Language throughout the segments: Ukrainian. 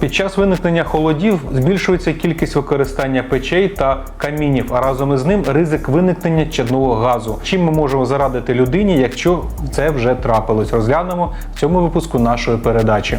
Під час виникнення холодів збільшується кількість використання печей та камінів, а разом із ним ризик виникнення чадного газу. Чим ми можемо зарадити людині, якщо це вже трапилось? Розглянемо в цьому випуску нашої передачі.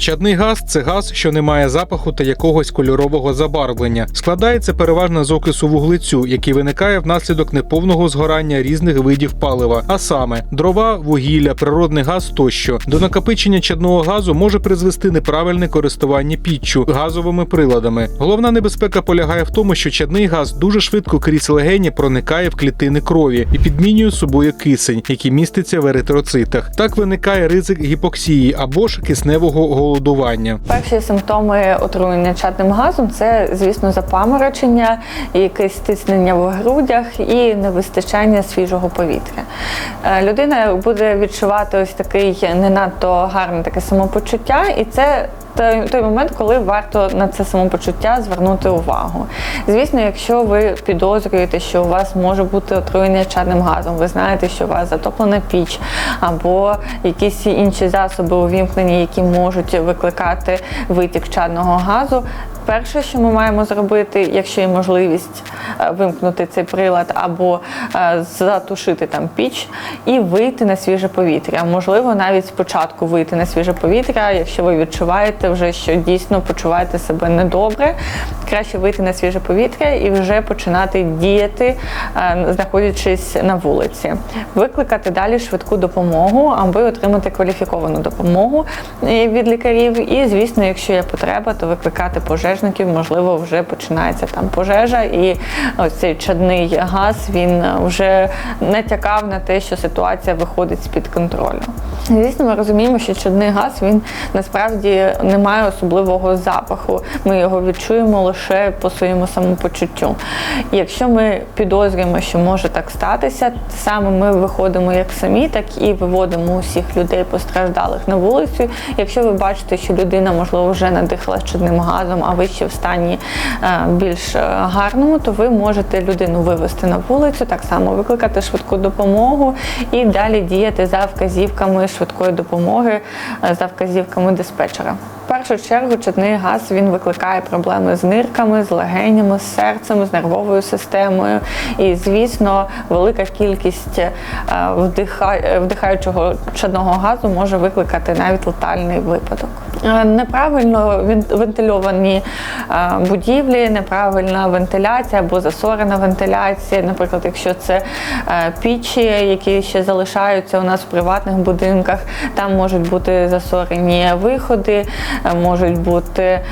Чадний газ це газ, що не має запаху та якогось кольорового забарвлення. Складається переважно з окису вуглецю, який виникає внаслідок неповного згорання різних видів палива, а саме дрова, вугілля, природний газ тощо. До накопичення чадного газу може призвести неправильне користування піччю газовими приладами. Головна небезпека полягає в тому, що чадний газ дуже швидко крізь легені проникає в клітини крові і підмінює собою кисень, який міститься в еритроцитах. Так виникає ризик гіпоксії або ж кисневого голодування. Перші симптоми отруєння чадним газом це, звісно, запаморочення, якесь стиснення в грудях і невистачання свіжого повітря. Е, Людина буде відчувати ось такий не надто гарне таке самопочуття, і це той, той момент, коли варто на це самопочуття звернути увагу. Звісно, якщо ви підозрюєте, що у вас може бути отруєння чадним газом, ви знаєте, що у вас затоплена піч або якісь інші засоби увімкнені, які можуть викликати витік чадного газу. Перше, що ми маємо зробити, якщо є можливість вимкнути цей прилад або е, затушити там піч і вийти на свіже повітря. Можливо, навіть спочатку вийти на свіже повітря, якщо ви відчуваєте вже, що дійсно почуваєте себе недобре, краще вийти на свіже повітря і вже починати діяти, е, знаходячись на вулиці. Викликати далі швидку допомогу, аби отримати кваліфіковану допомогу е, від лікарів. І, звісно, якщо є потреба, то викликати пожежників, можливо, вже починається там пожежа, і ось цей чадний газ він вже натякав на те, що ситуація виходить з-під контролю. Звісно, ми розуміємо, що чадний газ він насправді не має особливого запаху. Ми його відчуємо лише по своєму самопочуттю. Якщо ми підозрюємо, що може так статися, саме ми виходимо як самі, так і виводимо усіх людей постраждалих на вулицю. Якщо ви бачите, що людина можливо вже надихала чадним газом, а ви ще в стані е, більш е, гарному, то ви можете людину вивести на вулицю, так само викликати швидку допомогу і далі діяти за вказівками швидкої допомоги, е, за вказівками диспетчера. Першу чергу чадний газ він викликає проблеми з нирками, з легенями, з серцем, з нервовою системою. І, звісно, велика кількість е, вдихаючого чадного газу може викликати навіть летальний випадок. Е, Неправильно вентильовані е, будівлі, неправильна вентиляція або засорена вентиляція. Наприклад, якщо це пічі, які ще залишаються у нас в приватних будинках, там можуть бути засорені виходи, можуть бути е,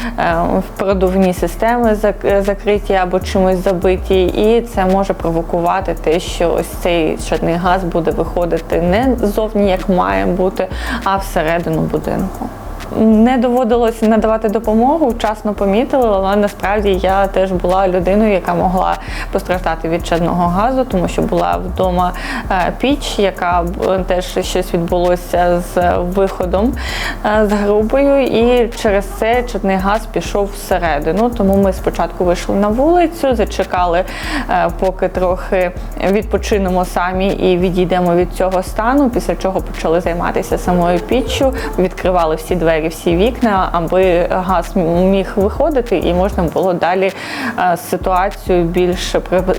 продувні системи закриті або чимось забиті, і це може провокувати те, що ось цей шадний газ буде виходити не ззовні, як має бути, а всередину будинку. Не доводилось надавати допомогу, вчасно помітили, але насправді я теж була людиною, яка могла постраждати від чадного газу, тому що була вдома е, піч, яка теж щось відбулося з виходом е, з грубою, і через це чадний газ пішов всередину. Тому ми спочатку вийшли на вулицю, зачекали, е, поки трохи відпочинемо самі і відійдемо від цього стану. Після чого почали займатися самою піччю, відкривали всі двері, всі вікна, аби газ міг виходити, і можна було далі е, ситуацію більш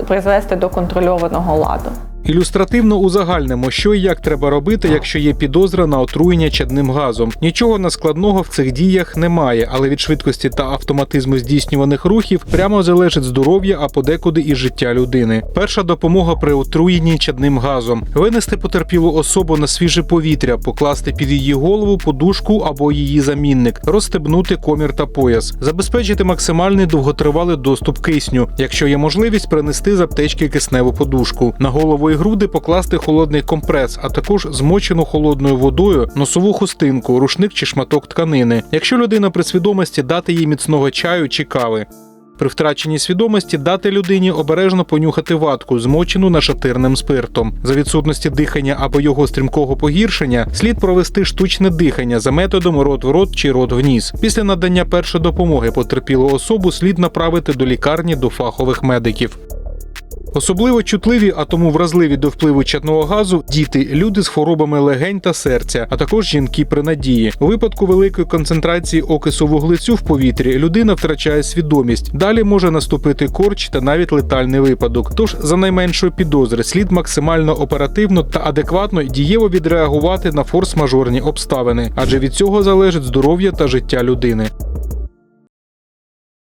призвести до контрольованого ладу. Ілюстративно узагальнимо, що і як треба робити, якщо є підозра на отруєння чадним газом. Нічого наскладного в цих діях немає, але від швидкості та автоматизму здійснюваних рухів прямо залежить здоров'я, а подекуди і життя людини. Перша допомога при отруєнні чадним газом: винести потерпілу особу на свіже повітря, покласти під її голову подушку або її замінник, розстебнути комір та пояс, забезпечити максимальний довготривалий доступ кисню. Якщо є можливість, принести з аптечки кисневу подушку. На голову і груди покласти холодний компрес, а також змочену холодною водою носову хустинку, рушник чи шматок тканини. Якщо людина при свідомості дати їй міцного чаю чи кави. При втраченні свідомості дати людині обережно понюхати ватку, змочену нашатирним спиртом. За відсутності дихання або його стрімкого погіршення слід провести штучне дихання за методом рот в рот чи рот в ніс. Після надання першої допомоги потерпілу особу слід направити до лікарні до фахових медиків. Особливо чутливі, а тому вразливі до впливу чадного газу діти, люди з хворобами легень та серця, а також жінки при надії. У випадку великої концентрації окису вуглецю в повітрі людина втрачає свідомість. Далі може наступити корч та навіть летальний випадок. Тож за найменшої підозри слід максимально оперативно та адекватно дієво відреагувати на форс-мажорні обставини, адже від цього залежить здоров'я та життя людини.